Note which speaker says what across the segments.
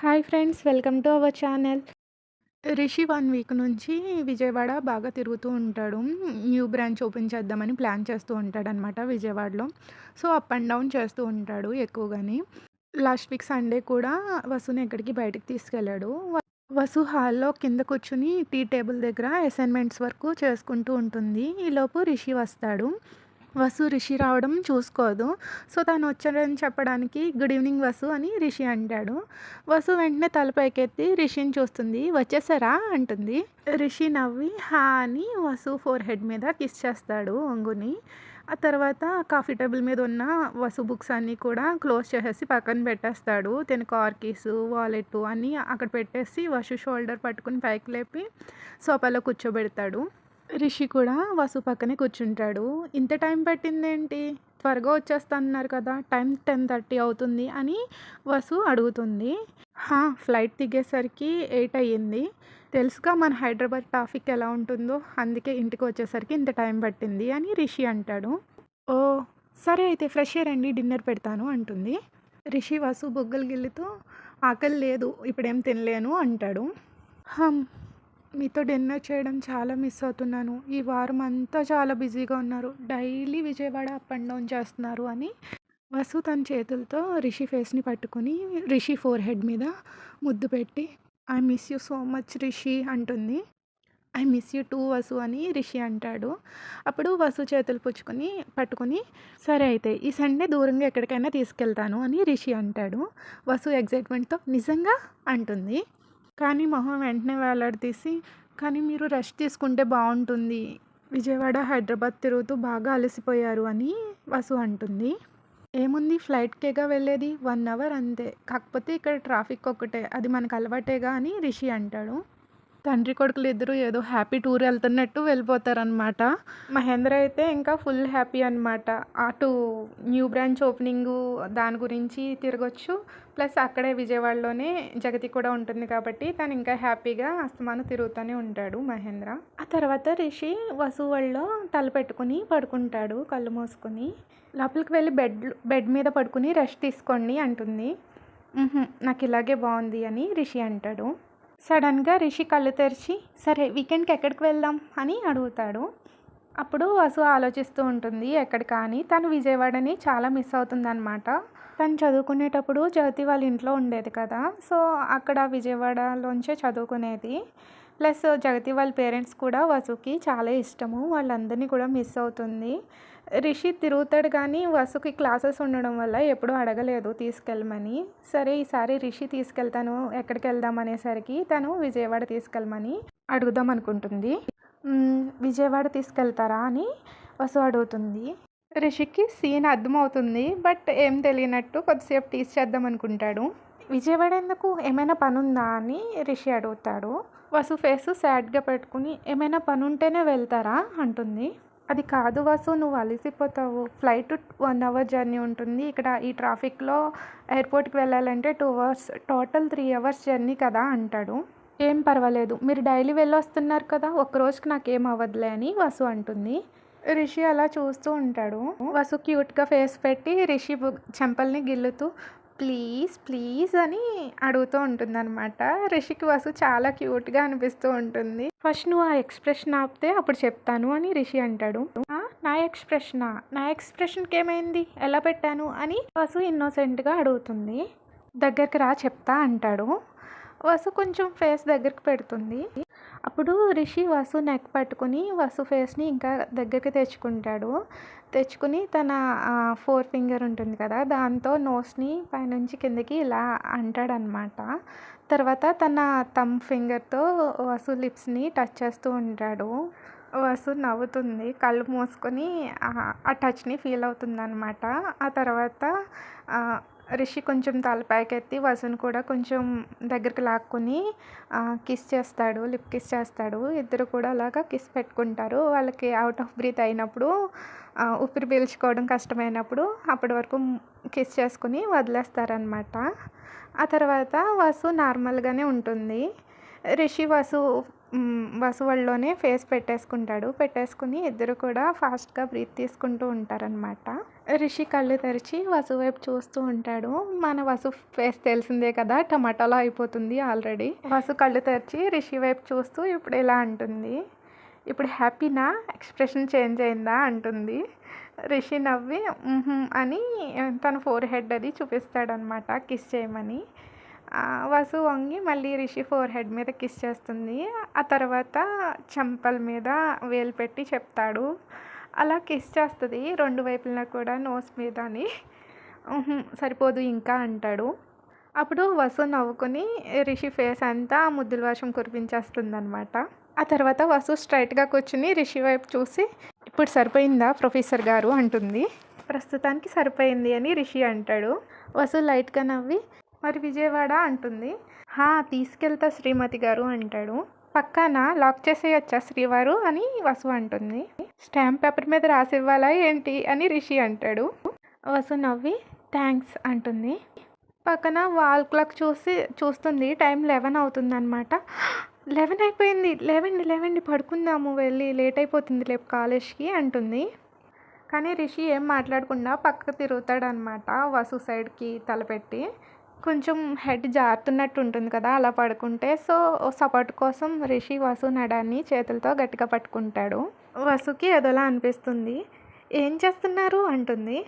Speaker 1: Hi friends welcome to our channel Rishi one week నుంచి విజయవాడ బాగా తిరుగుతూ ఉంటాడు. న్యూ బ్రాంచ్ ఓపెన్ చేద్దామని ప్లాన్ చేస్తూ ఉంటాడనమాట విజయవాడలో. సో అప్ అండ్ డౌన్ చేస్తూ ఉంటాడు ఎక్కువగాని. లాస్ట్ వీక్ సండే కూడా వసుని ఎక్కడికి బయటకు తీసుకెళ్ళాడు. వసు హాల్లో కింద కూర్చుని టీ టేబుల్ దగ్గర అసైన్మెంట్స్ వరకు చేసుకుంటూ ఉంటుంది. ఈలోపు రిషి వస్తాడు. వసు రిషి రావడం చూసుకోదు. సో తను వచ్చాడని చెప్పడానికి గుడ్ ఈవినింగ్ వసు అని రిషి అంటాడు. వసు వెంటనే తలపైకెత్తి రిషిని చూస్తుంది. వచ్చేసారా? అంటుంది. రిషి నవ్వి హా అని వసు ఫోర్ హెడ్ మీద కిస్ చేస్తాడు ఒంగుని ఆ తర్వాత కాఫీ టేబుల్ మీద ఉన్న వసు బుక్స్ అన్నీ కూడా క్లోజ్ చేసేసి పక్కన పెట్టేస్తాడు. తన కార్ కీస్ వాలెట్ అన్నీ అక్కడ పెట్టేసి వసు షోల్డర్ పట్టుకుని పైకి లేపి సోఫాలో కూర్చోబెడతాడు. రిషి కూడా వసు పక్కనే కూర్చుంటాడు. ఇంత టైం పట్టిందేంటి? త్వరగా వచ్చేస్తా అన్నారు కదా టైం టెన్ థర్టీ అవుతుంది అని వసు అడుగుతుంది. హా ఫ్లైట్ దిగేసరికి ఎయిట్ అయ్యింది. తెలుసుగా మన హైదరాబాద్ ట్రాఫిక్ ఎలా ఉంటుందో అందుకే ఇంటికి వచ్చేసరికి ఇంత టైం పట్టింది అని రిషి అంటాడు. ఓ సరే అయితే ఫ్రెష్ రండి డిన్నర్ పెడతాను అంటుంది. రిషి వసు బొగ్గలు గిల్లుతూ ఆకలి లేదు ఇప్పుడేం తినలేను అంటాడు. హమ్ మీతో డిన్నర్ చేయడం చాలా మిస్ అవుతున్నాను. ఈ వారం అంతా చాలా బిజీగా ఉన్నారు. Daily Vijayawada up and down చేస్తున్నారు అని వసు తన చేతులతో రిషి ఫేస్ని పట్టుకుని రిషి ఫోర్ హెడ్ మీద ముద్దు పెట్టి I miss you so much Rishi అంటుంది. I miss you too Vasu అని రిషి అంటాడు. అప్పుడు వసు చేతులు పుచ్చుకొని పట్టుకొని సరే అయితే ఈ సండే దూరంగా ఎక్కడికైనా తీసుకెళ్తాను అని రిషి అంటాడు. వసు ఎగ్జైట్మెంట్తో నిజంగా? అంటుంది. కానీ మొహం వెంటనే వేలాడదీసి కానీ మీరు రెస్ట్ తీసుకుంటే బాగుంటుంది. విజయవాడ హైదరాబాద్ తిరుగుతూ బాగా అలసిపోయారు అని వసు అంటుంది. ఏముంది? ఫ్లైట్కేగా వెళ్ళేది? వన్ అవర్ అంతే. కాకపోతే ఇక్కడ ట్రాఫిక్ ఒక్కటే. అది మనకు అలవాటేగా అని రిషి అంటాడు. తండ్రి కొడుకులు ఇద్దరు ఏదో హ్యాపీ టూర్ వెళ్తున్నట్టు వెళ్ళిపోతారనమాట మహేంద్ర అయితే ఇంకా ఫుల్ హ్యాపీ అనమాట అటు న్యూ బ్రాంచ్ ఓపెనింగ్ దాని గురించి తిరగొచ్చు. ప్లస్ అక్కడే విజయవాడలోనే జగతి కూడా ఉంటుంది కాబట్టి తను ఇంకా హ్యాపీగా అస్తమాను తిరుగుతూనే ఉంటాడు మహేంద్ర. ఆ తర్వాత రిషి వసు వాళ్ళలో తల పెట్టుకుని పడుకుంటాడు కళ్ళు మూసుకుని. లోపలికి వెళ్ళి బెడ్ బెడ్ మీద పడుకుని రెస్ట్ తీసుకోండి అంటుంది. నాకు ఇలాగే బాగుంది అని రిషి అంటాడు. సడన్గా రిషి కళ్ళు తెరిచి సరే వీకెండ్కి ఎక్కడికి వెళ్దాం? అని అడుగుతాడు. అప్పుడు వసు ఆలోచిస్తూ ఉంటుంది ఎక్కడ కానీ. తను విజయవాడని చాలా మిస్ అవుతుందన్నమాట. తను చదువుకునేటప్పుడు జ్యోతి వాళ్ళ ఇంట్లో ఉండేది కదా సో అక్కడ విజయవాడలోంచే చదువుకునేది. ప్లస్ జగతి వాళ్ళ పేరెంట్స్ కూడా వసుకి చాలా ఇష్టము వాళ్ళందరినీ కూడా మిస్ అవుతుంది. రిషి తిరుగుతాడు కానీ వసుకి క్లాసెస్ ఉండడం వల్ల ఎప్పుడూ అడగలేదు తీసుకెళ్ళమని. సరే ఈసారి రిషి తీసుకెళ్తాను ఎక్కడికి వెళ్దాం అనేసరికి తను విజయవాడ తీసుకెళ్ళమని అడుగుదాం అనుకుంటుంది. విజయవాడ తీసుకెళ్తారా? అని వసు అడుగుతుంది. రిషికి సీన్ అర్థమవుతుంది బట్ ఏం తెలియనట్టు కొద్దిసేపు టీస్ చేద్దాం అనుకుంటాడు. విజయవాడ ఎందుకు? ఏమైనా పని ఉందా అని రిషి అడుగుతాడు. వసు ఫేస్ సాడ్గా పెట్టుకుని ఏమైనా పని ఉంటేనే వెళ్తారా? అంటుంది. అది కాదు వాసు నువ్వు అలసిపోతావు. ఫ్లైట్ వన్ అవర్ జర్నీ ఉంటుంది. ఇక్కడ ఈ ట్రాఫిక్లో ఎయిర్పోర్ట్కి వెళ్ళాలంటే two hours total three hours journey కదా అంటాడు. ఏం పర్వాలేదు. మీరు డైలీ వెళ్ళొస్తున్నారు కదా ఒక్క రోజుకి నాకేం అవ్వదులే అని వసు అంటుంది. రిషి అలా చూస్తూ ఉంటాడు. వసు క్యూట్గా ఫేస్ పెట్టి రిషి చెంపల్ని గిల్లుతూ ప్లీజ్ ప్లీజ్ అని అడుగుతూ ఉంటుంది అనమాట రిషికి వసు చాలా క్యూట్గా అనిపిస్తూ ఉంటుంది. ఫస్ట్ నువ్వు ఆ ఎక్స్ప్రెషన్ ఆపితే అప్పుడు చెప్తాను అని రిషి అంటాడు. నా ఎక్స్ప్రెషనా? నా ఎక్స్ప్రెషన్కి ఏమైంది? ఎలా పెట్టాను? అని వసు ఇన్నోసెంట్గా అడుగుతుంది. దగ్గరికి రా చెప్తా అంటాడు. వసు కొంచెం ఫేస్ దగ్గరికి పెడుతుంది. అప్పుడు రిషి వసు నెక్ పట్టుకుని వసు ఫేస్ని ఇంకా దగ్గరికి తెచ్చుకుంటాడు. తెచ్చుకుని తన ఫోర్ ఫింగర్ ఉంటుంది కదా దాంతో నోస్ని పైనుంచి కిందకి ఇలా అంటాడనమాట తర్వాత తన తమ్ ఫింగర్తో వసు లిప్స్ని టచ్ చేస్తూ ఉంటాడు. వసు నవ్వుతుంది కళ్ళు మూసుకొని ఆ టచ్ని ఫీల్ అవుతుంది అనమాట ఆ తర్వాత రిషి కొంచెం తల పైకెత్తి వసుని కూడా కొంచెం దగ్గరికి లాక్కుని కిస్ చేస్తాడు లిప్ కిస్ చేస్తాడు. ఇద్దరు కూడా అలాగా కిస్ పెట్టుకుంటారు. వాళ్ళకి అవుట్ ఆఫ్ బ్రీత్ అయినప్పుడు ఊపిరి పీల్చుకోవడం కష్టమైనప్పుడు అప్పటి వరకు కిస్ చేసుకుని వదిలేస్తారనమాట ఆ తర్వాత వసు నార్మల్గానే ఉంటుంది. రిషి వసు వసువల్లోనే ఫేస్ పెట్టేసుకుంటాడు. పెట్టేసుకుని ఇద్దరు కూడా ఫాస్ట్‌గా బ్రీత్ తీసుకుంటూ ఉంటారనమాట. రిషి కళ్ళు తెరిచి వసు వైపు చూస్తూ ఉంటాడు. మన వసు ఫేస్ తెలిసిందే కదా! టమాటాలో అయిపోతుంది ఆల్రెడీ. వసు కళ్ళు తెరిచి రిషి వైపు చూస్తూ ఇప్పుడు ఇలా అంటుంది. ఇప్పుడు హ్యాపీనా? ఎక్స్‌ప్రెషన్ చేంజ్ అయిందా? అంటుంది. రిషి నవ్వి అని తన ఫోర్ హెడ్ అది చూపిస్తాడనమాట కిస్ చేయమని. వసు వంగి మళ్ళీ రిషి ఫోర్ హెడ్ మీద కిస్ చేస్తుంది. ఆ తర్వాత చెంపల మీద వేలు పెట్టి చెప్తాడు. అలా కిస్ చేస్తుంది రెండు వైపులా కూడా నోస్ మీదని. అని సరిపోదు ఇంకా అంటాడు. అప్పుడు వసు నవ్వుకొని రిషి ఫేస్ అంతా ముద్దుల వర్షం కురిపించేస్తుందనమాట. ఆ తర్వాత వసు స్ట్రైట్గా కూర్చుని రిషి వైపు చూసి ఇప్పుడు సరిపోయిందా ప్రొఫెసర్ గారు అంటుంది. ప్రస్తుతానికి సరిపోయింది అని రిషి అంటాడు. వసు లైట్‌గా నవ్వి మరి విజయవాడ అంటుంది. హా! తీసుకెళ్తా శ్రీమతి గారు అంటాడు. పక్కానా? లాక్ చేసేయచ్చా శ్రీవారు అని వసు అంటుంది. స్టాంప్ పేపర్ మీద రాసివ్వాలా ఏంటి? అని రిషి అంటాడు. వసు నవ్వి థ్యాంక్స్ అంటుంది. పక్కన వాల్ క్లాక్ చూసి చూస్తుంది. టైం లెవెన్ అవుతుందన్నమాట లెవెన్ అయిపోయింది. లెవెన్ లెవెండి పడుకుందాము వెళ్ళి లేట్ అయిపోతుంది రేపు కాలేజ్‌కి అంటుంది. కానీ రిషి ఏం మాట్లాడకుండా పక్కకు తిరుగుతాడనమాట వసు సైడ్‌కి తలపెట్టి. కొంచెం హెడ్ జారుతున్నట్టు ఉంటుంది కదా! అలా పడుకుంటే సో, సపోర్ట్ కోసం రిషి వసు నడాన్ని చేతులతో గట్టిగా పట్టుకుంటాడు. వసుకి ఏదోలా అనిపిస్తుంది. ఏం చేస్తున్నారు? అంటుంది.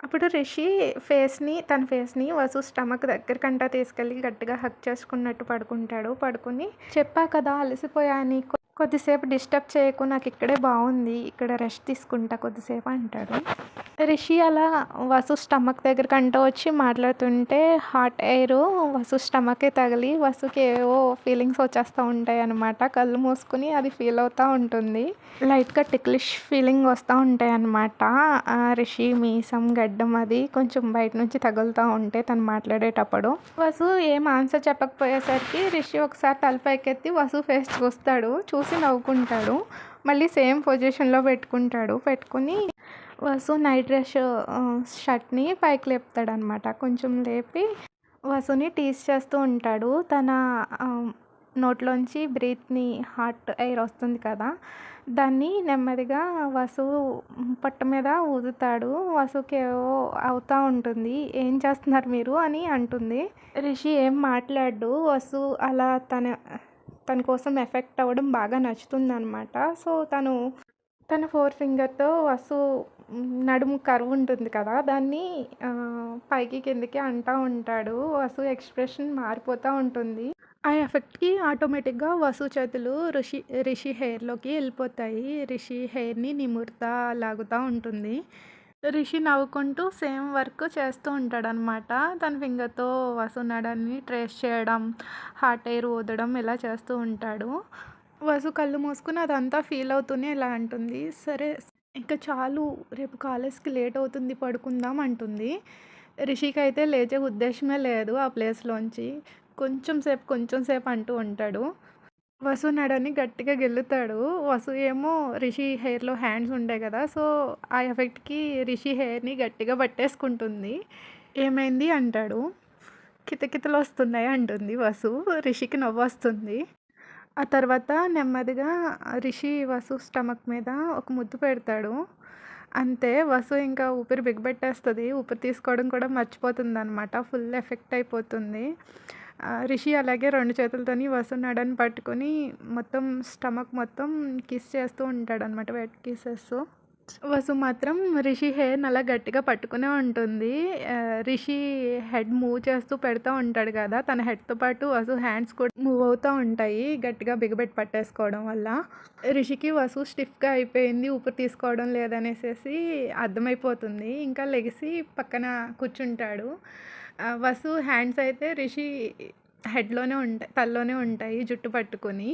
Speaker 1: అప్పుడు రిషి ఫేస్‌ని తన ఫేస్‌ని వసు స్టమక్ దగ్గరకంటా తీసుకెళ్ళి గట్టిగా హక్ చేసుకున్నట్టు పడుకుంటాడు. పడుకొని చెప్పా కదా అలసిపోయా నీకు కొద్దిసేపు డిస్టర్బ్ చేయకు నాకు ఇక్కడే బాగుంది ఇక్కడ రెస్ట్ తీసుకుంటా కొద్దిసేపు అంటాడు. రిషి అలా వసు స్టమక్ దగ్గరకంటా వచ్చి మాట్లాడుతుంటే హాట్ ఎయిర్ వసు స్టమకే తగిలి వసుకి ఏవో ఫీలింగ్స్ వచ్చేస్తూ ఉంటాయి అనమాట కళ్ళు మూసుకుని అది ఫీల్ అవుతూ ఉంటుంది. లైట్‌గా టిక్లిష్ ఫీలింగ్ వస్తూ ఉంటాయి అనమాట రిషి మీసం, గడ్డం అది కొంచెం బయట నుంచి తగులుతూ ఉంటే తను మాట్లాడేటప్పుడు. వసు ఏం ఆన్సర్ చెప్పకపోయేసరికి రిషి ఒకసారి తలపైకెత్తి వసు ఫేస్ చూస్తాడు. చూసి నవ్వుకుంటాడు. మళ్ళీ సేమ్ పొజిషన్‌లో పెట్టుకుంటాడు. పెట్టుకొని వసు నైట్ డ్రెస్ షర్ట్‌ని పైకి లేపుతాడనమాట. కొంచెం లేపి వసుని టీస్ చేస్తూ ఉంటాడు. తన నోట్లోంచి బ్రీత్‌ని హాట్ ఎయిర్ వస్తుంది కదా! దాన్ని నెమ్మదిగా వసు పొట్ట మీద ఊదుతాడు. వసుకి ఏవో అవుతూ ఉంటుంది. ఏం చేస్తున్నారు మీరు? అని అంటుంది. రిషి ఏం మాట్లాడు వసు అలా తన తన కోసం ఎఫెక్ట్ అవ్వడం బాగా నచ్చుతుందనమాట. సో, తను తన ఫోర్ ఫింగర్‌తో వసు నడుము కరువు ఉంటుంది కదా! దాన్ని పైకి కిందకి అంటా ఉంటాడు. వసు ఎక్స్‌ప్రెషన్ మారిపోతూ ఉంటుంది. ఆ ఎఫెక్ట్‌కి ఆటోమేటిక్‌గా వసు చేతులు రిషి రిషి హెయిర్‌లోకి వెళ్ళిపోతాయి రిషి హెయిర్‌ని నిమురుతా లాగుతూ ఉంటుంది. రిషి నవ్వుకుంటూ సేమ్ వర్క్ చేస్తూ ఉంటాడనమాట. తన ఫింగర్‌తో వసు నడాన్ని ట్రేస్ చేయడం, హార్ట్ ఎయిర్ ఊదడం ఇలా చేస్తూ ఉంటాడు. వసు కళ్ళు మూసుకొని అదంతా ఫీల్ అవుతూనే ఇలా అంటుంది. సరే ఇంకా చాలు రేపు కాలేజ్‌కి లేట్ అవుతుంది పడుకుందాం అంటుంది. రిషికి అయితే లేచే ఉద్దేశమే లేదు ఆ ప్లేస్‌లోంచి. కొంచెం సేపు, కొంచెం సేపు అంటూ ఉంటాడు. వసు నడని గట్టిగా గెలుతాడు వసు ఏమో రిషి హెయిర్‌లో హ్యాండ్స్ ఉంటాయి కదా! సో, ఆ ఎఫెక్ట్‌కి రిషి హెయిర్‌ని గట్టిగా పట్టేసుకుంటుంది. ఏమైంది? అంటాడు. కితకితలు వస్తున్నాయి అంటుంది వసు. రిషికి నవ్వొస్తుంది. ఆ తర్వాత నెమ్మదిగా రిషి వసు స్టమక్ మీద ఒక ముద్దు పెడతాడు. అంతే వసు ఇంకా ఊపిరి బిగబెట్టేస్తుంది ఊపిరి తీసుకోవడం కూడా మర్చిపోతుందనమాట. ఫుల్ ఎఫెక్ట్ అయిపోతుంది. రిషి అలాగే రెండు చేతులతోని వసు పట్టుకొని మొత్తం స్టమక్ మొత్తం కిస్ చేస్తూ ఉంటాడనమాట. Wet kisses. వసు మాత్రం రిషి హెయిర్ అలా గట్టిగా పట్టుకునే ఉంటుంది. రిషి హెడ్ మూవ్ చేస్తూ పెడతా ఉంటాడు కదా! తన హెడ్‌తో పాటు వసు హ్యాండ్స్ కూడా మూవ్ అవుతూ ఉంటాయి. గట్టిగా బిగబెట్టి పట్టేసుకోవడం వల్ల. రిషికి వసు స్టిఫ్‌గా అయిపోయింది. ఊపిరి తీసుకోవడం లేదనేసేసి అర్థమైపోతుంది. ఇంకా లెగిసి పక్కన కూర్చుంటాడు. వసు హ్యాండ్స్ అయితే రిషి హెడ్‌లోనే ఉంటాయి. తల్లోనే ఉంటాయి జుట్టు పట్టుకొని.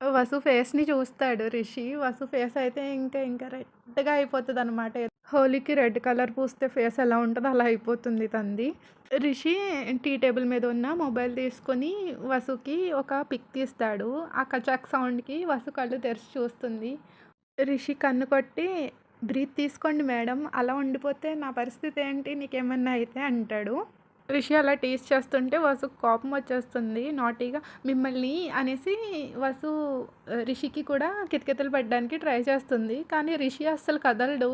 Speaker 1: వసు ఫేస్‌ని చూస్తాడు రిషి. వసు ఫేస్ అయితే ఇంకా ఇంకా రెడ్‌గా అయిపోతుంది అనమాట హోలీకి రెడ్ కలర్ పూస్తే ఫేస్ ఎలా ఉంటుందో అలా అయిపోతుంది తంది రిషి టీ టేబుల్ మీద ఉన్న మొబైల్ తీసుకొని వసుకి ఒక పిక్ తీస్తాడు. ఆ కచాక్ సౌండ్‌కి వసు కళ్ళు తెరిచి చూస్తుంది. రిషి కన్ను కొట్టి బ్రీత్ తీసుకోండి మేడం. అలా ఉండిపోతే నా పరిస్థితి ఏంటి? నీకేమన్నా అయితే అంటాడు. రిషి అలా టీజ్ చేస్తుంటే వసుకు కోపం వచ్చేస్తుంది నాటీగా. మిమ్మల్ని అనేసి వసు రిషికి కూడా కితకితలు పెట్టడానికి ట్రై చేస్తుంది కానీ రిషి అస్సలు కదలడు.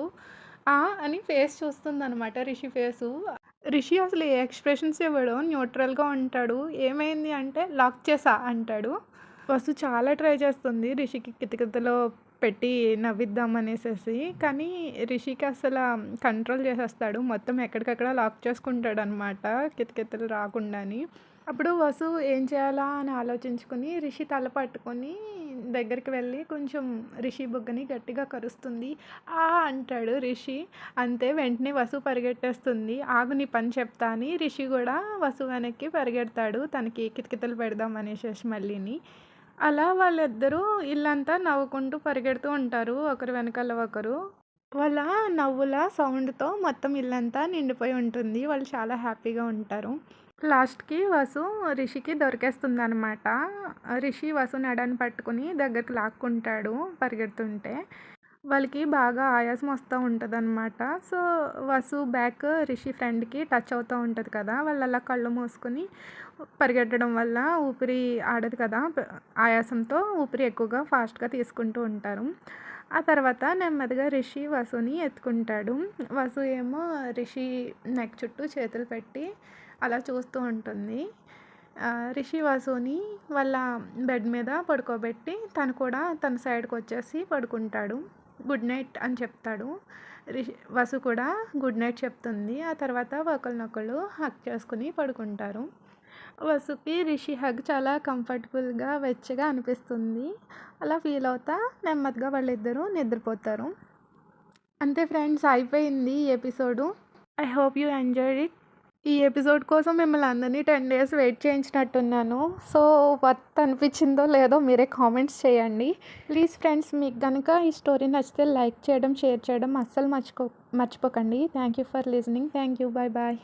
Speaker 1: ఆ అని ఫేస్ చూస్తుంది అనమాట రిషి ఫేసు. రిషి అసలు ఏ ఎక్స్ప్రెషన్స్ ఇవ్వడు న్యూట్రల్గా ఉంటాడు. ఏమైంది అంటే లాక్ చేసా అంటాడు. వసు చాలా ట్రై చేస్తుంది రిషికి కితకితలో పెట్టి నవ్విద్దాం అనేసి కానీ రిషికి అసలు కంట్రోల్ చేసేస్తాడు. మొత్తం ఎక్కడికక్కడ లాక్ చేసుకుంటాడు అనమాట కితకితలు రాకుండాని. అప్పుడు వసు ఏం చేయాలా అని ఆలోచించుకుని రిషి తల పట్టుకొని దగ్గరికి వెళ్ళి కొంచెం రిషి బుగ్గని గట్టిగా కరుస్తుంది. ఆ అంటాడు రిషి. అంతే వెంటనే వసు పరిగెట్టేస్తుంది. ఆగు నీ పని చెప్తా అని రిషి కూడా వసు వెనక్కి పరిగెడతాడు. తనకి కితకితలు పెడదాం అనేసేసి మళ్ళీని. అలా వాళ్ళిద్దరూ ఇల్లంతా నవ్వుకుంటూ పరిగెడుతూ ఉంటారు. ఒకరు వెనకాల ఒకరు. వాళ్ళ నవ్వుల సౌండ్తో మొత్తం ఇల్లంతా నిండిపోయి ఉంటుంది. వాళ్ళు చాలా హ్యాపీగా ఉంటారు. లాస్ట్కి వసు రిషికి దొరికేస్తుంది అనమాట రిషి వసు నడని పట్టుకుని దగ్గరికి లాక్కుంటాడు పరిగెడుతుంటే. వాళ్ళకి బాగా ఆయాసం వస్తూ ఉంటుంది అనమాట సో వసు బ్యాక్ రిషి ఫ్రెండ్కి టచ్ అవుతూ ఉంటుంది కదా వాళ్ళు అలా కళ్ళు మూసుకొని పరిగెట్టడం వల్ల ఊపిరి ఆడదు కదా ఆయాసంతో ఊపిరి ఎక్కువగా ఫాస్ట్గా తీసుకుంటూ ఉంటారు. ఆ తర్వాత నెమ్మదిగా రిషి వసుని ఎత్తుకుంటాడు. వసు ఏమో రిషి నెక్ చుట్టూ చేతులు పెట్టి అలా చూస్తూ ఉంటుంది. రిషి వసుని వాళ్ళ బెడ్ మీద పడుకోబెట్టి తను కూడా తన సైడ్కి వచ్చేసి పడుకుంటాడు. గుడ్ నైట్ అని చెప్తాడు. రిషి వసు కూడా గుడ్ నైట్ చెప్తుంది. ఆ తర్వాత ఒకరినొకళ్ళు హక్ చేసుకుని పడుకుంటారు. వసుకి రిషి హగ్ చాలా కంఫర్టబుల్గా వెచ్చగా అనిపిస్తుంది. అలా ఫీల్ అవుతా నెమ్మదిగా వాళ్ళిద్దరూ నిద్రపోతారు. అంతే ఫ్రెండ్స్ అయిపోయింది ఈ episode I hope you enjoyed it ఈ ఎపిసోడ్ కోసం మిమ్మల్ని అందరినీ టెన్ డేస్ వెయిట్ చేయించినట్టున్నాను. సో వర్త్ అనిపించిందో లేదో మీరే కామెంట్స్ చేయండి. ప్లీజ్ ఫ్రెండ్స్ మీకు కనుక ఈ స్టోరీ నచ్చితే లైక్ చేయడం షేర్ చేయడం అస్సలు మర్చిపో మర్చిపోకండి. Thank you for listening. Thank you. Bye bye